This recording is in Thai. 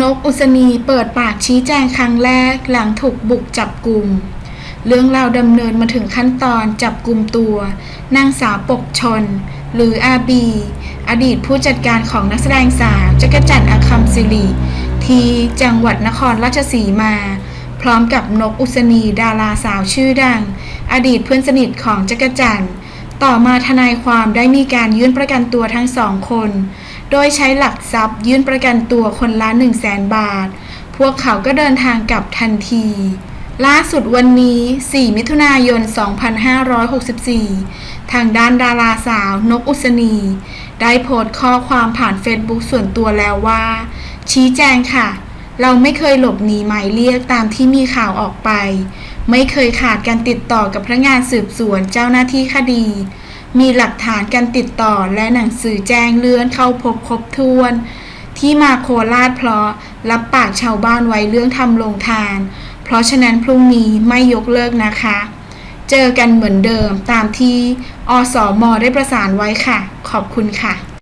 นกอุศนีเปิดปากชี้แจงครั้งแรกหลังถูกบุกจับกลุ่ม เรื่องราวดำเนินมาถึงขั้นตอนจับกลุ่มตัวนางสาวปกชน หรืออาบี อดีตผู้จัดการของนักแสดงสาวจักรจันทร์อาคัมศิริที่จังหวัดนครราชสีมา พร้อมกับนกอุศนีดาราสาวชื่อดัง อดีตเพื่อนสนิทของจักรจันทร์ต่อมาทนายความได้มีการยื่นประกันตัวทั้งสองคน โดยใช้หลักทรัพย์ยื่นประกันตัวคนละ 1 0 0 0 0แสนบาท พวกเขาก็เดินทางกลับทันที ล่าสุดวันนี้ 4 มิถุนายน 2564 ทางด้านดาราสาวนกอุศนี ได้โพสต์ข้อความผ่านเฟซบุ๊กส่วนตัวแล้วว่า ชี้แจงค่ะ เราไม่เคยหลบหนีหมายเรียกตามที่มีข่าวออกไป ไม่เคยขาดการติดต่อกับพนักงานสืบสวนเจ้าหน้าที่คดี มีหลักฐานการติดต่อและหนังสือแจ้งเลื่อนเข้าพบครบถ้วน ที่มาโคราชเพราะรับปากชาวบ้านไว้เรื่องทำโรงทาน เพราะฉะนั้นพรุ่งนี้ไม่ยกเลิกนะคะ เจอกันเหมือนเดิมตามที่อสอมอได้ประสานไว้ค่ะ ขอบคุณค่ะ